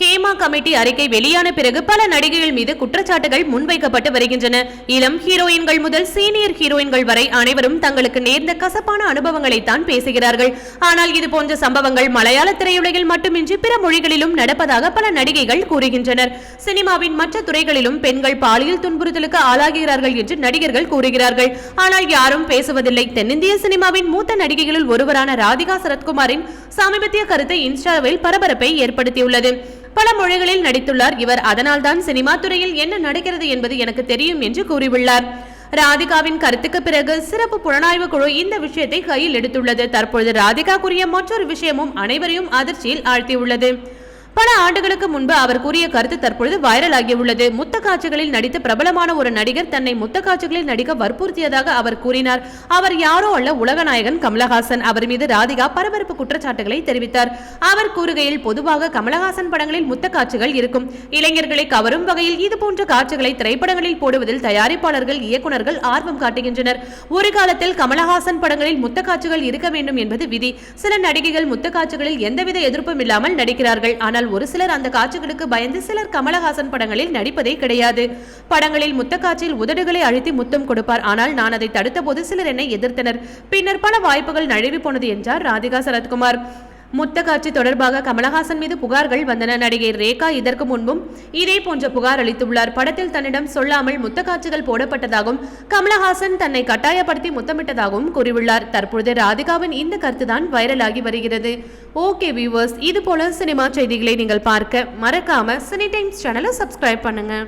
Hema committee அறிக்கை வெளியான பிறகு பல நடிகைகள் மீது குற்றச்சாட்டுகள் முன்வைக்கப்பட்டு வருகின்றன. இளம் ஹீரோயின்கள் முதல் சீனியர் ஹீரோயின்கள் வரை அனைவரும் தங்களுக்கு நேர்ந்த கசப்பான அனுபவங்களை தான் பேசுகிறார்கள். ஆனால் இது போன்ற சம்பவங்கள் மலையாள திரையுலகில் மட்டுமின்றி பிற மொழிகளிலும் நடப்பதாக பல நடிகைகள் கூறுகின்றனர். சினிமாவின் மற்ற துறைகளிலும் பெண்கள் பாலியல் துன்புறுத்தலுக்கு ஆளாகிறார்கள் என்று நடிகர்கள் கூறுகிறார்கள். ஆனால் யாரும் பேசுவதில்லை. தென்னிந்திய சினிமாவின் மூத்த நடிகைகளில் ஒருவரான ராதிகா சரத்குமாரின் சமீபத்திய கருத்தை இன்ஸ்டாவில் பரபரப்பை ஏற்படுத்தியுள்ளது. பல மொழிகளில் நடித்துள்ளார். இவர் அதனால்தான் சினிமா துறையில் என்ன நடக்கிறது என்பது எனக்கு தெரியும் என்று கூறியுள்ளார். ராதிகாவின் கருத்துக்கு பிறகு சிறப்பு புலனாய்வு குழு இந்த விஷயத்தை கையில் எடுத்துள்ளது. தற்பொழுது ராதிகா கூறிய மற்றொரு விஷயமும் அனைவரையும் அதிர்ச்சியில் ஆழ்த்தியுள்ளது. பல ஆண்டுகளுக்கு முன்பு அவர் கூறிய கருத்து தற்பொழுது வைரல் ஆகியுள்ளது. முத்த காட்சிகளில் நடித்த பிரபலமான ஒரு நடிகர் தன்னை முத்த காட்சிகளில் நடிக்க வற்புறுத்தியதாக அவர் கூறினார். அவர் யாரோ அல்ல உலகநாயகன் கமலஹாசன். அவர் மீது ராதிகா பரபரப்பு குற்றச்சாட்டுகளை தெரிவித்தார். அவர் கூறுகையில் பொதுவாக கமலஹாசன் படங்களில் முத்த காட்சிகள் இருக்கும். இளைஞர்களை கவரும் வகையில் இது போன்ற காட்சிகளை திரைப்படங்களில் போடுவதில் தயாரிப்பாளர்கள் இயக்குநர்கள் ஆர்வம் காட்டுகின்றனர். ஒரு காலத்தில் கமலஹாசன் படங்களில் முத்த காட்சிகள் இருக்க வேண்டும் என்பது விதி. சில நடிகைகள் முத்த காட்சிகளில் எந்தவித எதிர்ப்பும் இல்லாமல் நடிக்கிறார்கள். ஆனால் ஆனால் ஒரு சிலர் அந்த காட்சிகளுக்கு பயந்து சிலர் கமலஹாசன் படங்களில் நடிப்பதே கிடையாது. படங்களில் முத்த காட்சியில் உதடுகளை அழுத்தி முத்தம் கொடுப்பார். ஆனால் நான் அதை தடுத்த போது சிலர் என்னை எதிர்த்தனர். பின்னர் பல வாய்ப்புகள் நழுவி போனது என்றார் ராதிகா சரத்குமார். முத்த காட்சி தொடர்பாக கமலஹாசன் மீது புகார்கள் வந்தன. நடிகை ரேகா இதற்கு முன்பும் இதே போன்ற புகார் அளித்துள்ளார். படத்தில் தன்னிடம் சொல்லாமல் முத்த காட்சிகள் போடப்பட்டதாகவும் கமலஹாசன் தன்னை கட்டாயப்படுத்தி முத்தமிட்டதாகவும் கூறியுள்ளார். தற்பொழுது ராதிகாவின் இந்த கருத்துதான் வைரலாகி வருகிறது. ஓகே வியூவர்ஸ் இது போல சினிமா செய்திகளை நீங்கள் பார்க்க மறக்காம சினி டைம்ஸ் சேனலை சப்ஸ்கிரைப் பண்ணுங்க.